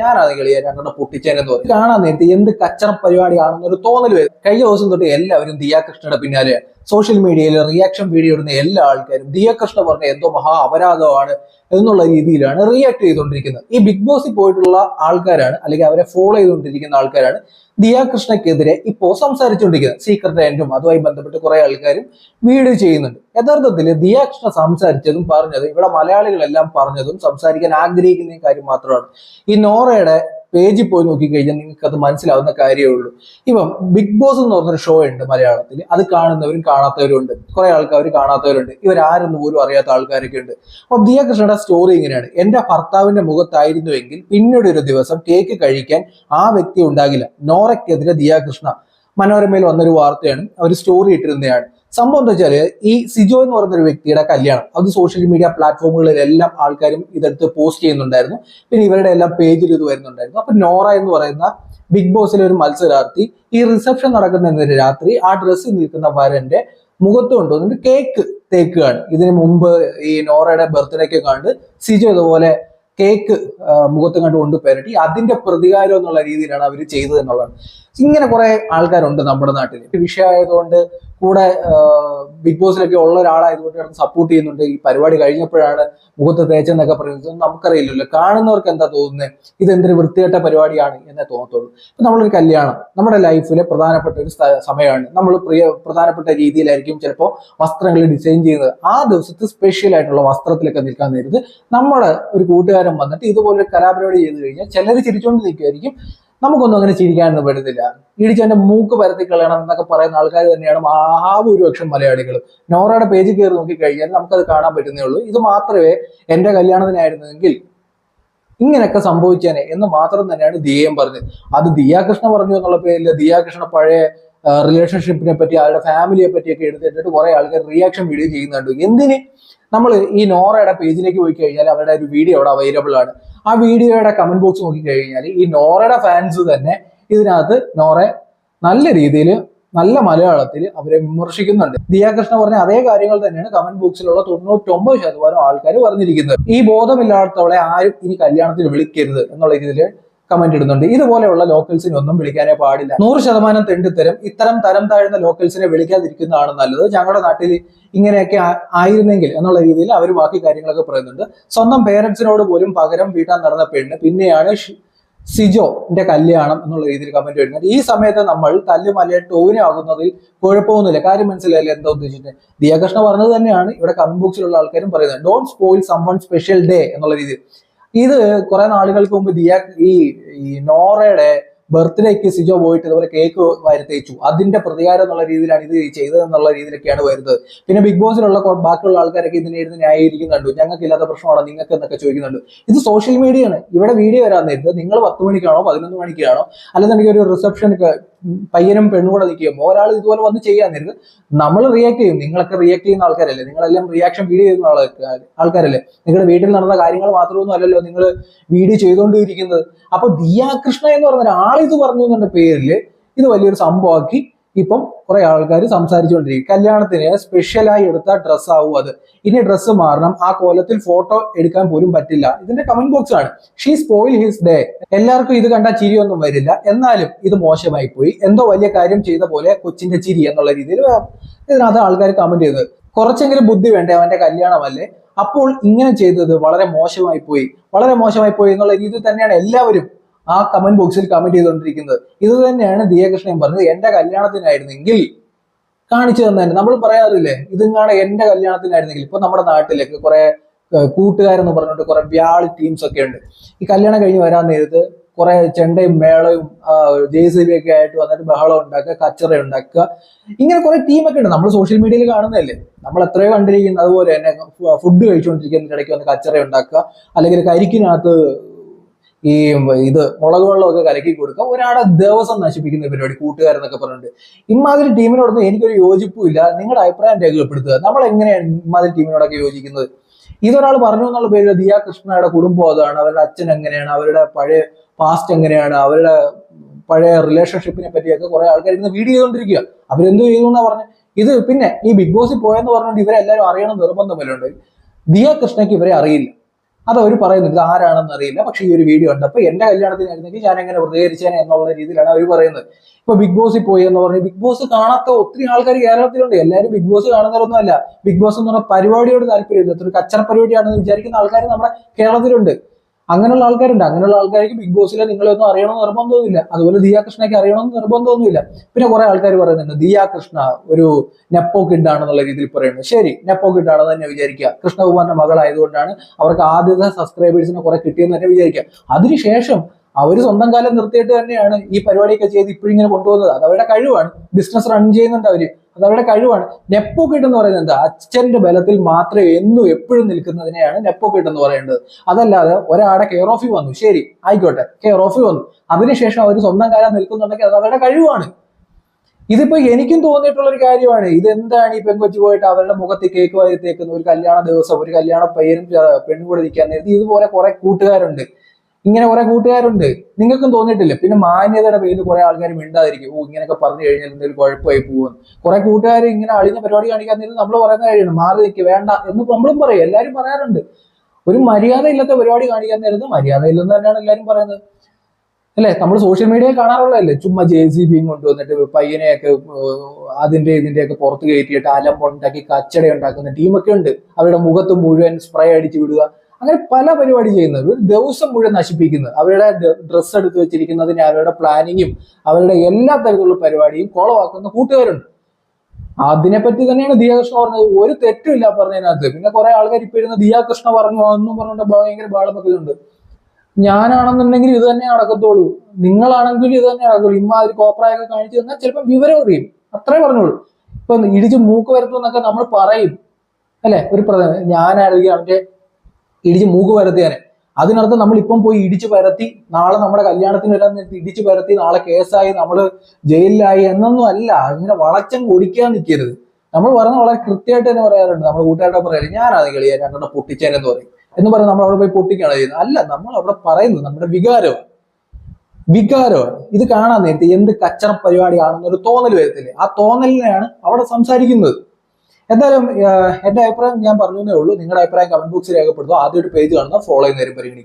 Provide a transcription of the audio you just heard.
ഞാനാണെങ്കിൽ രണ്ടെണ്ണം പൊട്ടിച്ചേനെന്ന് പറയും കാണാൻ നേരത്തെ എന്ത് കച്ചറ പരിപാടിയാണെന്നൊരു തോന്നൽ വരും. കഴിഞ്ഞ ദിവസം തൊട്ട് എല്ലാവരും ദിയാകൃഷ്ണയുടെ പിന്നാലെ സോഷ്യൽ മീഡിയയിൽ റിയാക്ഷൻ വീഡിയോ ഇടുന്ന എല്ലാ ആൾക്കാരും ദിയാകൃഷ്ണ പറഞ്ഞ എന്തോ മഹാ അപരാധമാണ് എന്നുള്ള രീതിയിലാണ് റിയാക്ട് ചെയ്തുകൊണ്ടിരിക്കുന്നത്. ഈ ബിഗ് ബോസിൽ പോയിട്ടുള്ള ആൾക്കാരാണ് അല്ലെങ്കിൽ അവരെ ഫോളോ ചെയ്തുകൊണ്ടിരിക്കുന്ന ആൾക്കാരാണ് ദിയാകൃഷ്ണക്കെതിരെ ഇപ്പോൾ സംസാരിച്ചുകൊണ്ടിരിക്കുന്നത്. സീക്രട്ട് എൻഡും അതുമായി ബന്ധപ്പെട്ട് കുറെ ആൾക്കാരും വീഡിയോ ചെയ്യുന്നുണ്ട്. യഥാർത്ഥത്തിൽ ദിയാക്ഷണ കൃഷ്ണ സംസാരിച്ചതും പറഞ്ഞതും ഇവിടെ മലയാളികളെല്ലാം പറഞ്ഞതും സംസാരിക്കാൻ ആഗ്രഹിക്കുന്ന കാര്യം മാത്രമാണ്. ഈ നോറയുടെ പേജിൽ പോയി നോക്കിക്കഴിഞ്ഞാൽ നിങ്ങൾക്ക് അത് മനസ്സിലാവുന്ന കാര്യമേ ഉള്ളൂ. ഇപ്പം ബിഗ് ബോസ് എന്ന് പറഞ്ഞൊരു ഷോ ഉണ്ട് മലയാളത്തിൽ. അത് കാണുന്നവരും കാണാത്തവരും ഉണ്ട്. കുറെ ആൾക്കാർ കാണാത്തവരുണ്ട്. ഇവരാരെന്ന് പോലും അറിയാത്ത ആൾക്കാരൊക്കെ ഉണ്ട്. അപ്പം ദിയാകൃഷ്ണയുടെ സ്റ്റോറി ഇങ്ങനെയാണ്. എന്റെ ഭർത്താവിന്റെ മുഖത്തായിരുന്നുവെങ്കിൽ പിന്നീട് ഒരു ദിവസം കേക്ക് കഴിക്കാൻ ആ വ്യക്തി ഉണ്ടാകില്ല. നോറയ്ക്കെതിരെ ദിയാകൃഷ്ണ മനോരമയിൽ വന്നൊരു വാർത്തയാണ്. അവർ സ്റ്റോറി ഇട്ടിരുന്നതാണ് സംഭവം എന്താ വെച്ചാൽ ഈ സിജോ എന്ന് പറയുന്ന ഒരു വ്യക്തിയുടെ കല്യാണം അത് സോഷ്യൽ മീഡിയ പ്ലാറ്റ്ഫോമുകളിലെല്ലാം ആൾക്കാരും ഇതെടുത്ത് പോസ്റ്റ് ചെയ്യുന്നുണ്ടായിരുന്നു. പിന്നെ ഇവരുടെ എല്ലാം പേജിൽ ഇത് വരുന്നുണ്ടായിരുന്നു. അപ്പൊ നോറ എന്ന് പറയുന്ന ബിഗ് ബോസിലെ ഒരു മത്സരാർത്ഥി ഈ റിസപ്ഷൻ നടക്കുന്ന രാത്രി ആ ഡ്രസ്സിൽ നിൽക്കുന്ന വരന്റെ മുഖത്ത് കൊണ്ടുവന്നിട്ട് കേക്ക് തേക്കുകയാണ്. ഇതിനു മുമ്പ് ഈ നോറയുടെ ബർത്ത്ഡേക്ക് കണ്ട് സിജോ ഇതുപോലെ കേക്ക് മുഖത്ത് കണ്ട് കൊണ്ട് അതിന്റെ പ്രതികാരം എന്നുള്ള രീതിയിലാണ് അവർ ചെയ്തത് എന്നുള്ളതാണ്. ഇങ്ങനെ കുറെ ആൾക്കാരുണ്ട് നമ്മുടെ നാട്ടിൽ വിഷയമായതുകൊണ്ട് കൂടെ ബിഗ് ബോസിലൊക്കെ ഉള്ള ഒരാളായതുകൊണ്ട് കിടന്ന് സപ്പോർട്ട് ചെയ്യുന്നുണ്ട്. ഈ പരിപാടി കഴിഞ്ഞപ്പോഴാണ് മുഖത്ത് തേച്ചെന്നൊക്കെ പറയുന്നത്. നമുക്കറിയില്ലല്ലോ. കാണുന്നവർക്ക് എന്താ തോന്നുന്നത് ഇത് എന്തൊരു വൃത്തികെട്ട പരിപാടിയാണ് എന്നേ തോന്നത്തുള്ളൂ. ഇപ്പൊ നമ്മളൊരു കല്യാണം. നമ്മുടെ ലൈഫിലെ പ്രധാനപ്പെട്ട ഒരു സമയമാണ്. നമ്മൾ പ്രിയ പ്രധാനപ്പെട്ട രീതിയിലായിരിക്കും ചിലപ്പോൾ വസ്ത്രങ്ങൾ ഡിസൈൻ ചെയ്യുന്നത്. ആ ദിവസത്തെ സ്പെഷ്യൽ ആയിട്ടുള്ള വസ്ത്രത്തിലൊക്കെ നിൽക്കാൻ നേരത്ത് നമ്മുടെ ഒരു കൂട്ടുകാരൻ വന്നിട്ട് ഇതുപോലൊരു കലാപരിപാടി ചെയ്ത് കഴിഞ്ഞാൽ ചിലർ ചിരിച്ചുകൊണ്ട് നിൽക്കുമായിരിക്കും നമുക്കൊന്നും അങ്ങനെ ചിരിക്കാനൊന്നും പറ്റത്തില്ല. ഇടിച്ചവന്റെ മൂക്ക് പരത്തി കളയണം എന്നൊക്കെ പറയുന്ന ആൾക്കാർ തന്നെയാണ് മഹാഭൂരിപക്ഷം മലയാളികളും. നോറയുടെ പേജിൽ കയറി നോക്കിക്കഴിഞ്ഞാൽ നമുക്കത് കാണാൻ പറ്റുന്നേ ഉള്ളൂ. ഇത് മാത്രമേ എന്റെ കല്യാണത്തിനായിരുന്നെങ്കിൽ ഇങ്ങനെയൊക്കെ സംഭവിച്ചേനെ എന്ന് മാത്രം തന്നെയാണ് ദിയയും പറഞ്ഞത്. അത് ദിയാകൃഷ്ണ പറഞ്ഞു എന്നുള്ള പേരിൽ ദിയാകൃഷ്ണ പഴയ റിലേഷൻഷിപ്പിനെ പറ്റി അവരുടെ ഫാമിലിയെ പറ്റിയൊക്കെ എടുത്തിട്ട് കുറെ ആൾക്കാർ റിയാക്ഷൻ വീഡിയോ ചെയ്യുന്നുണ്ട്. എന്തിന്? നമ്മൾ ഈ നോറയുടെ പേജിലേക്ക് പോയി കഴിഞ്ഞാൽ അവരുടെ ഒരു വീഡിയോ അവിടെ അവൈലബിൾ ആണ്. ആ വീഡിയോയുടെ കമന്റ് ബോക്സ് നോക്കി കഴിഞ്ഞാൽ ഈ നോറയുടെ ഫാൻസ് തന്നെ ഇതിനകത്ത് നോറെ നല്ല രീതിയിൽ നല്ല മലയാളത്തിൽ അവരെ വിമർശിക്കുന്നുണ്ട്. ദിയാകൃഷ്ണ പറഞ്ഞ അതേ കാര്യങ്ങൾ തന്നെയാണ് കമന്റ് ബോക്സിലുള്ള തൊണ്ണൂറ്റൊമ്പത് ശതമാനം ആൾക്കാർ പറഞ്ഞിരിക്കുന്നത്. ഈ ബോധമില്ലാത്തവളെ ആരും ഇനി കല്യാണത്തിന് വിളിക്കരുത് എന്നുള്ള രീതിയിൽ കമന്റ് ഇടുന്നുണ്ട്. ഇതുപോലെയുള്ള ലോക്കൽസിനെ ഒന്നും വിളിക്കാനേ പാടില്ല. നൂറ് ശതമാനം തെണ്ടിത്തരം. ഇത്തരം തരം താഴ്ന്ന ലോക്കൽസിനെ വിളിക്കാതിരിക്കുന്നതാണ് നല്ലത്. ഞങ്ങളുടെ നാട്ടിൽ ഇങ്ങനെയൊക്കെ ആയിരുന്നെങ്കിൽ എന്നുള്ള രീതിയിൽ അവർ ബാക്കി കാര്യങ്ങളൊക്കെ പറയുന്നുണ്ട്. സ്വന്തം പേരൻസിനോട് പോലും പകരം വീട്ടാൻ നടന്ന പെണ്ണ് പിന്നെയാണ് സിജോ സിജോന്റെ കല്യാണം എന്നുള്ള രീതിയിൽ കമന്റ് വരുന്നത്. ഈ സമയത്ത് നമ്മൾ തല്ലുമല ടോവിനാകുന്നതിൽ കുഴപ്പമൊന്നുമില്ല. കാര്യം മനസ്സിലായില്ല എന്താ ഉദ്ദേശിച്ചത്? ദിയാകൃഷ്ണ പറഞ്ഞത് തന്നെയാണ്. ഇവിടെ കമന്റ് ബോക്സിലുള്ള ആൾക്കാരും പറയുന്നത്. Don't spoil someone special day എന്നുള്ള രീതിയിൽ. ഇത് കുറെ നാളുകൾക്ക് മുമ്പ് ദിയ ഈ ഈ നോറയുടെ ബർത്ത്ഡേക്ക് സിജോ പോയിട്ട് ഇതുപോലെ കേക്ക് വരുത്തേച്ചു അതിന്റെ പ്രതികാരം എന്നുള്ള രീതിയിലാണ് ഇത് ചെയ്തതെന്നുള്ള രീതിയിലൊക്കെയാണ് വരുന്നത്. പിന്നെ ബിഗ് ബോസിലുള്ള ബാക്കിയുള്ള ആൾക്കാരൊക്കെ ഇതിനെ ഇരുന്ന് ന്യായീകരിക്കുന്നുണ്ട് ഞങ്ങൾക്ക് ഇല്ലാത്ത പ്രശ്നമാണോ? നിങ്ങൾക്ക് എന്നൊക്കെ ചോദിക്കുന്നുണ്ട്? ഇത് സോഷ്യൽ മീഡിയയാണ് ഇവിടെ വീഡിയോ വരാൻ നേരത്ത് നിങ്ങൾ പത്ത് മണിക്കാണോ പതിനൊന്ന് മണിക്കാണോ അല്ലെന്നുണ്ടെങ്കിൽ ഒരു റിസപ്ഷൻ പയ്യനും പെണ്ണും കൂടെ നിൽക്കുമ്പോൾ ഒരാൾ ഇതുപോലെ വന്ന് ചെയ്യാൻ നേരത്ത് നമ്മൾ റിയാക്ട് ചെയ്യും. നിങ്ങളൊക്കെ റിയാക്ട് ചെയ്യുന്ന ആൾക്കാരല്ലേ? നിങ്ങളെല്ലാം റിയാക്ഷൻ വീഡിയോ ചെയ്യുന്ന ആൾക്കാരല്ലേ? നിങ്ങളുടെ വീട്ടിൽ നടന്ന കാര്യങ്ങൾ മാത്രമൊന്നും അല്ലല്ലോ നിങ്ങൾ വീഡിയോ ചെയ്തുകൊണ്ടിരിക്കുന്നത്. അപ്പൊ ദിയാ കൃഷ്ണ എന്ന് പറഞ്ഞ ഒരാളിത് പറഞ്ഞു എന്നുള്ള പേരിൽ ഇത് വലിയൊരു സംഭവമാക്കി ഇപ്പം കുറെ ആൾക്കാർ സംസാരിച്ചുകൊണ്ടിരിക്കും. കല്യാണത്തിന് സ്പെഷ്യലായി എടുത്ത ഡ്രസ്സ് ആവും അത്. ഇനി ഡ്രസ്സ് മാറണം. ആ കോലത്തിൽ ഫോട്ടോ എടുക്കാൻ പോലും പറ്റില്ല. ഇതിന്റെ കമന്റ് ബോക്സ് ആണ്. ഷീ സ്പോയിൽ ഹിസ് ഡേ എല്ലാവർക്കും ഇത് കണ്ടാൽ ചിരിയൊന്നും വരില്ല. എന്നാലും ഇത് മോശമായി പോയി. എന്തോ വലിയ കാര്യം ചെയ്ത പോലെ കൊച്ചിന്റെ ചിരി എന്നുള്ള രീതിയിൽ ഇതിനകത്ത് ആൾക്കാർ കമന്റ് ചെയ്തത് കുറച്ചെങ്കിലും ബുദ്ധി വേണ്ടേ അവന്റെ കല്യാണമല്ലേ? അപ്പോൾ ഇങ്ങനെ ചെയ്തത് വളരെ മോശമായി പോയി. വളരെ മോശമായി പോയി എന്നുള്ള രീതിയിൽ തന്നെയാണ് എല്ലാവരും ആ കമന്റ് ബോക്സിൽ കമന്റ് ചെയ്തുകൊണ്ടിരിക്കുന്നത്. ഇത് തന്നെയാണ് ദിയകൃഷ്ണൻ പറഞ്ഞത്. എന്റെ കല്യാണത്തിനായിരുന്നെങ്കിൽ കാണിച്ചു തന്നെ നമ്മൾ പറയാറില്ലേ ഇതിങ്ങാണ് എന്റെ കല്യാണത്തിനായിരുന്നെങ്കിൽ. ഇപ്പൊ നമ്മുടെ നാട്ടിലേക്ക് കുറെ കൂട്ടുകാരെന്ന് പറഞ്ഞിട്ട് കുറെ വ്യാളി ടീംസ് ഒക്കെ ഉണ്ട്. ഈ കല്യാണം കഴിഞ്ഞ് വരാൻ നേരത്ത് കുറെ ചെണ്ടയും മേളയും ജെ സി ബി ഒക്കെ ആയിട്ട് വന്നിട്ട് ബഹളം ഉണ്ടാക്കുക കച്ചറ ഉണ്ടാക്കുക. ഇങ്ങനെ കുറെ ടീമൊക്കെ ഉണ്ട്. നമ്മൾ സോഷ്യൽ മീഡിയയിൽ കാണുന്നതല്ലേ. നമ്മൾ എത്രയോ കണ്ടിരിക്കുന്നത് അതുപോലെ തന്നെ ഫുഡ് കഴിച്ചുകൊണ്ടിരിക്കുന്ന ഇടയ്ക്ക് വന്ന് കച്ചറ ഉണ്ടാക്കുക. അല്ലെങ്കിൽ കരിക്കിനകത്ത് ഈ ഇത് മുളക് വെള്ളമൊക്കെ കലക്കി കൊടുക്കുക ഒരാളെ ദിവസം നശിപ്പിക്കുന്ന പരിപാടി കൂട്ടുകാരെന്നൊക്കെ പറഞ്ഞിട്ട്. ഇമാതിരി ടീമിനോടൊന്നും എനിക്കൊരു യോജിപ്പും ഇല്ല നിങ്ങളുടെ അഭിപ്രായം രേഖപ്പെടുത്തുക. നമ്മൾ എങ്ങനെയാണ് ഇമാതിരി ടീമിനോടൊക്കെ യോജിക്കുന്നത്? ഇതൊരാൾ പറഞ്ഞു എന്നുള്ള പേരിൽ ദിയ കൃഷ്ണയുടെ കുടുംബം അതാണ്. അവരുടെ അച്ഛൻ എങ്ങനെയാണ്? അവരുടെ പഴയ പാസ്റ്റ് എങ്ങനെയാണ്? അവരുടെ പഴയ റിലേഷൻഷിപ്പിനെ പറ്റിയൊക്കെ കുറെ ആൾക്കാർ ഇരുന്ന് വീഡിയോ ചെയ്തുകൊണ്ടിരിക്കുക. അവരെന്തോ ചെയ്തു എന്നാ പറഞ്ഞു? ഇത് പിന്നെ ഈ ബിഗ് ബോസിൽ പോയെന്ന് പറഞ്ഞുകൊണ്ട് ഇവരെല്ലാവരും അറിയണം നിർബന്ധം വരുന്നുണ്ട് ദിയ കൃഷ്ണയ്ക്ക് ഇവരെ അറിയില്ല. അത് അവർ പറയുന്നു ഇത് ആരാണെന്ന് അറിയില്ല. പക്ഷേ ഈ ഒരു വീഡിയോ ഉണ്ട്. അപ്പൊ എന്റെ കല്യാണത്തിനായിരുന്നെങ്കിൽ ഞാൻ എങ്ങനെ പ്രതികരിച്ചേനെ എന്നുള്ള രീതിയിലാണ് അവർ പറയുന്നത്. ഇപ്പൊ ബിഗ് ബോസിൽ പോയി എന്ന് പറഞ്ഞ് ബിഗ് ബോസ് കാണാത്ത ഒത്തിരി ആൾക്കാർ കേരളത്തിലുണ്ട്. എല്ലാവരും ബിഗ് ബോസ് കാണുന്നവരൊന്നുമല്ല ബിഗ് ബോസ് എന്ന് പറഞ്ഞ പരിപാടിയോട് താല്പര്യമില്ല. ഒരു കച്ചറ പരിപാടിയാണെന്ന് വിചാരിക്കുന്ന ആൾക്കാർ നമ്മുടെ കേരളത്തിലുണ്ട്. അങ്ങനെയുള്ള ആൾക്കാരുണ്ട്. അങ്ങനെയുള്ള ആൾക്കാർക്ക് ബിഗ് ബോസിലെ നിങ്ങളൊന്നും അറിയണമെന്ന് നിർബന്ധമൊന്നുമില്ല. അതുപോലെ ദിയ കൃഷ്ണയ്ക്ക് അറിയണമെന്ന് നിർബന്ധമൊന്നുമില്ല. പിന്നെ കുറെ ആൾക്കാർ പറയുന്നുണ്ട് ദിയ കൃഷ്ണ ഒരു നെപ്പോ കിഡാണെന്നുള്ള രീതിയിൽ പറയുന്നത് ശരി നെപ്പോ കിഡാണെന്ന് തന്നെ വിചാരിക്കുക. കൃഷ്ണകുമാറിന്റെ മകളായതുകൊണ്ടാണ് അവർക്ക് ആദ്യത്തെ സബ്സ്ക്രൈബേഴ്സിനെ കുറെ കിട്ടിയെന്ന് തന്നെ വിചാരിക്കുക. അതിനുശേഷം അവർ സ്വന്തം കാലം നിർത്തിയിട്ട് തന്നെയാണ് ഈ പരിപാടിയൊക്കെ ചെയ്ത് ഇപ്പോഴിങ്ങനെ കൊണ്ടുപോകുന്നത്. അത് അവരുടെ കഴിവാണ്. ബിസിനസ് റൺ ചെയ്യുന്നുണ്ട് അവർ. അത് അവരുടെ കഴിവാണ്. നെപ്പോ കിട്ടും എന്ന് പറയുന്നത് എന്താ? അച്ഛന്റെ ബലത്തിൽ മാത്രമേ എന്നും എപ്പോഴും നിൽക്കുന്നതിനെയാണ് നെപ്പോ കിട്ടും എന്ന് പറയുന്നത്. അതല്ലാതെ ഒരാടെ കെയർ ഓഫി വന്നു. ശരി ആയിക്കോട്ടെ. കെയർ ഓഫി വന്നു. അതിനുശേഷം അവർ സ്വന്തം കാലം നിൽക്കുന്നുണ്ടെങ്കിൽ അത് അവരുടെ കഴിവാണ്. ഇതിപ്പോ എനിക്കും തോന്നിയിട്ടുള്ള ഒരു കാര്യമാണ്. ഇതെന്താണ് ഈ പെൺകൊച്ചു പോയിട്ട് അവരുടെ മുഖത്ത് കേക്ക് വാരി തേക്കുന്ന ഒരു കല്യാണ ദിവസം ഒരു കല്യാണ ചെ- പെണ്ണും കൂടെ നിൽക്കാൻ ഇതുപോലെ കുറെ കൂട്ടുകാരുണ്ട്. ഇങ്ങനെ കുറെ കൂട്ടുകാരുണ്ട്. നിങ്ങൾക്കും തോന്നിയിട്ടില്ല? പിന്നെ മാന്യതയുടെ പേരിൽ കുറെ ആൾക്കാർ മിണ്ടാതിരിക്കും. ഓ ഇങ്ങനെയൊക്കെ പറഞ്ഞു കഴിഞ്ഞാൽ എന്തെങ്കിലും കുഴപ്പമായി പോകും. കുറെ കൂട്ടുകാർ ഇങ്ങനെ അളിഞ്ഞ പരിപാടി കാണിക്കാൻ നേരം നമ്മൾ പറയുന്ന കാര്യമാണ് മാറി നിൽക്കുക വേണ്ട എന്ന് നമ്മളും പറയും. എല്ലാവരും പറയാറുണ്ട്. ഒരു മര്യാദ ഇല്ലാത്ത പരിപാടി കാണിക്കാൻ നേരത്ത് മര്യാദ ഇല്ലെന്ന് തന്നെയാണ് എല്ലാവരും പറയുന്നത്. അല്ലെ? നമ്മൾ സോഷ്യൽ മീഡിയ കാണാറുള്ളതല്ലേ? ചുമ്മാ ജെ സി ബിയും കൊണ്ടുവന്നിട്ട് പയ്യനെയൊക്കെ അതിന്റെ ഇതിന്റെയൊക്കെ പുറത്ത് കയറ്റിയിട്ട് അലമ്പുണ്ടാക്കി കച്ചട ഉണ്ടാക്കുന്ന ടീമൊക്കെ ഉണ്ട്. അവരുടെ മുഖത്ത് മുഴുവൻ സ്പ്രേ അടിച്ചു വിടുക. അങ്ങനെ പല പരിപാടി ചെയ്യുന്നത്. ഒരു ദിവസം മുഴുവൻ നശിപ്പിക്കുന്നത്. അവരുടെ ഡ്രസ്സ് എടുത്ത് വെച്ചിരിക്കുന്നതിന് അവരുടെ പ്ലാനിങ്ങും അവരുടെ എല്ലാ തരത്തിലുള്ള പരിപാടിയും കുളവാക്കുന്ന കൂട്ടുകാരുണ്ട്. അതിനെപ്പറ്റി തന്നെയാണ് ദിയാകൃഷ്ണ പറഞ്ഞത്. ഒരു തെറ്റുമില്ല പറഞ്ഞതിനകത്ത്. പിന്നെ കുറെ ആൾക്കാർ ഇപ്പൊ ഇരുന്ന് ദിയാകൃഷ്ണ പറഞ്ഞു എന്നും പറഞ്ഞിട്ട് ഭയങ്കര ബാളമൊക്കെയുണ്ട് ഞാനാണെന്നുണ്ടെങ്കിൽ ഇത് തന്നെ നടക്കത്തുള്ളൂ നിങ്ങളാണെങ്കിൽ ഇത് തന്നെ നടക്കുള്ളൂ ഇമ്മാതിരി കോപ്രായൊക്കെ കാണിച്ചു തന്നാൽ ചിലപ്പോൾ വിവരം അറിയും. അത്രേ പറഞ്ഞോളൂ ഇപ്പൊ ഇടിച്ച് മൂക്ക് വരത്തും എന്നൊക്കെ നമ്മൾ പറയും. അല്ലെ? ഒരു പ്രധാന ഞാനായിരിക്കും അവന്റെ ഇടിച്ച് മൂക്ക് പരത്തിയാനെ അതിനർത്ഥം നമ്മൾ ഇപ്പം പോയി ഇടിച്ചു പരത്തി നാളെ നമ്മുടെ കല്യാണത്തിന് വരാൻ ഇടിച്ചു പരത്തി നാളെ കേസായി നമ്മൾ ജയിലിലായി എന്നൊന്നും അല്ല. ഇങ്ങനെ വളച്ചം കുടിക്കാൻ നിൽക്കരുത് നമ്മൾ പറഞ്ഞ വളരെ കൃത്യമായിട്ട് തന്നെ പറയാറുണ്ട്. നമ്മൾ കൂട്ടുകാരുടെ പറയാറ് ഞാനാണ് കളിയാ രണ്ടെണ്ണം പൊട്ടിച്ചേനെന്ന് പറയും. എന്ന് പറഞ്ഞ് നമ്മൾ അവിടെ പോയി പൊട്ടിക്കാണ് ചെയ്യുന്നത്. അല്ല നമ്മൾ അവിടെ പറയുന്നത് നമ്മുടെ വികാരമാണ്. വികാരമാണ്. ഇത് കാണാൻ നേരത്തെ എന്ത് കച്ചറ പരിപാടിയാണെന്നൊരു തോന്നൽ വരത്തില്ലേ? ആ തോന്നലിനെയാണ് അവിടെ സംസാരിക്കുന്നത്. എന്തായാലും എന്റെ അഭിപ്രായം ഞാൻ പറഞ്ഞേ ഉള്ളൂ. നിങ്ങളുടെ അഭിപ്രായം കമന്റ് ബോക്സിൽ രേഖപ്പെടുത്തുക. ആദ്യമായിട്ട് പേജ് കാണുന്ന ഫോളോ ചെയ്യുന്നവരും പരിഗണിക്കും